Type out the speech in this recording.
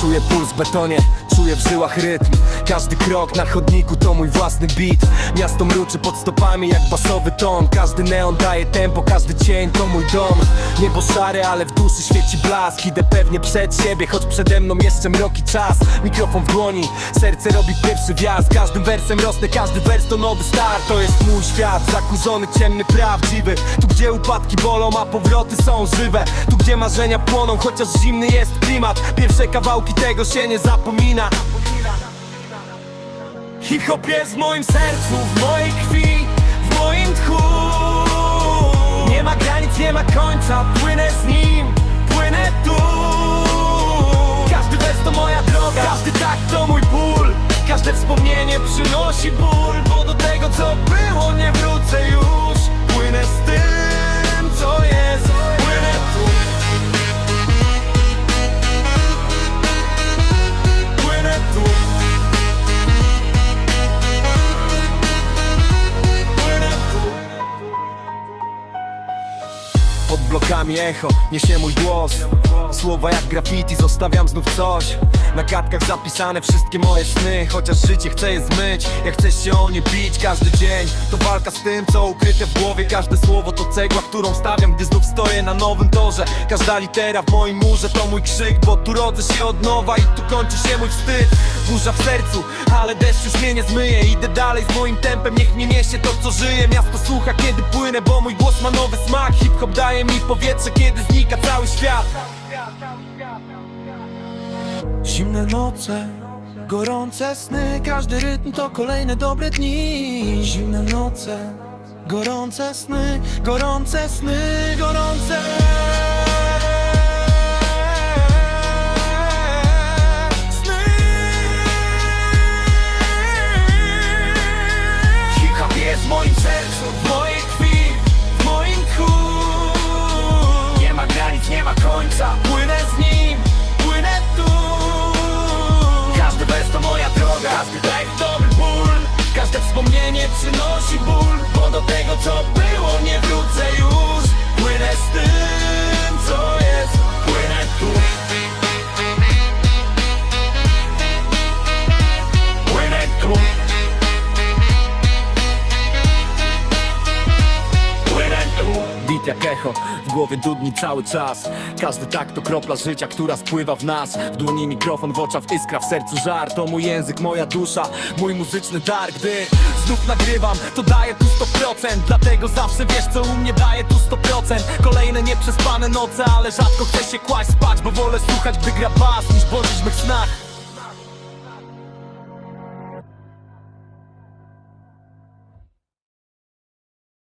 Czuję puls w betonie, czuję w żyłach rytm Każdy krok na chodniku to mój własny beat. Miasto mruczy pod stopami jak basowy ton. Każdy neon daje tempo, każdy cień to mój dom. Niebo szare, ale w duszy świeci blask. Idę pewnie przed siebie, choć przede mną jeszcze mroki czas. Mikrofon w dłoni, serce robi pierwszy wjazd. Każdym wersem rosnę, każdy wers to nowy start. To jest mój świat, zakurzony, ciemny, prawdziwy. Tu gdzie upadki bolą, a powroty są żywe. Tu gdzie marzenia płoną, chociaż zimny jest klimat. Pierwsze kawałki tego się nie zapomina Hip-hop jest w moim sercu, w mojej krwi, w moim tchu. Nie ma granic, nie ma końca, płynę z nim, płynę tu. Każdy wers to moja droga, każdy tak to mój ból. Każde wspomnienie przynosi ból Bo do tego co Pod blokami echo, niesie mój głos. Słowa jak graffiti, zostawiam znów coś. Na kartkach zapisane wszystkie moje sny Chociaż życie chcę je zmyć. Jak chcesz się o nie bić każdy dzień To walka z tym, co ukryte w głowie. Każde słowo to cegła, którą stawiam Gdy znów stoję na nowym torze. Każda litera w moim murze to mój krzyk Bo tu rodzę się od nowa i tu kończy się mój wstyd. Burza w sercu, ale deszcz już mnie nie zmyje. Idę dalej z moim tempem, niech mnie niesie to co żyje. Miasto słucha kiedy płynę, bo mój głos ma nowy smak. Hip-hop daje mi powietrze, kiedy znika cały świat. Zimne noce, gorące sny Każdy rytm to kolejne dobre dni. Zimne noce, gorące sny Gorące sny, gorące. Hip-hop jest w moim sercu, wspomnienie przynosi ból Bo do tego co było nie wrócę już jak echo, w głowie dudni cały czas. Każdy tak to kropla życia, która spływa w nas. W dłoni mikrofon, w oczach iskra, w sercu żar. To mój język, moja dusza, mój muzyczny dar. Gdy znów nagrywam, to daję tu 100% Dlatego zawsze wiesz co u mnie daje tu 100% Kolejne nieprzespane noce, ale rzadko chcę się kłaść spać Bo wolę słuchać, gdy gra bas, niż bądź w mych snach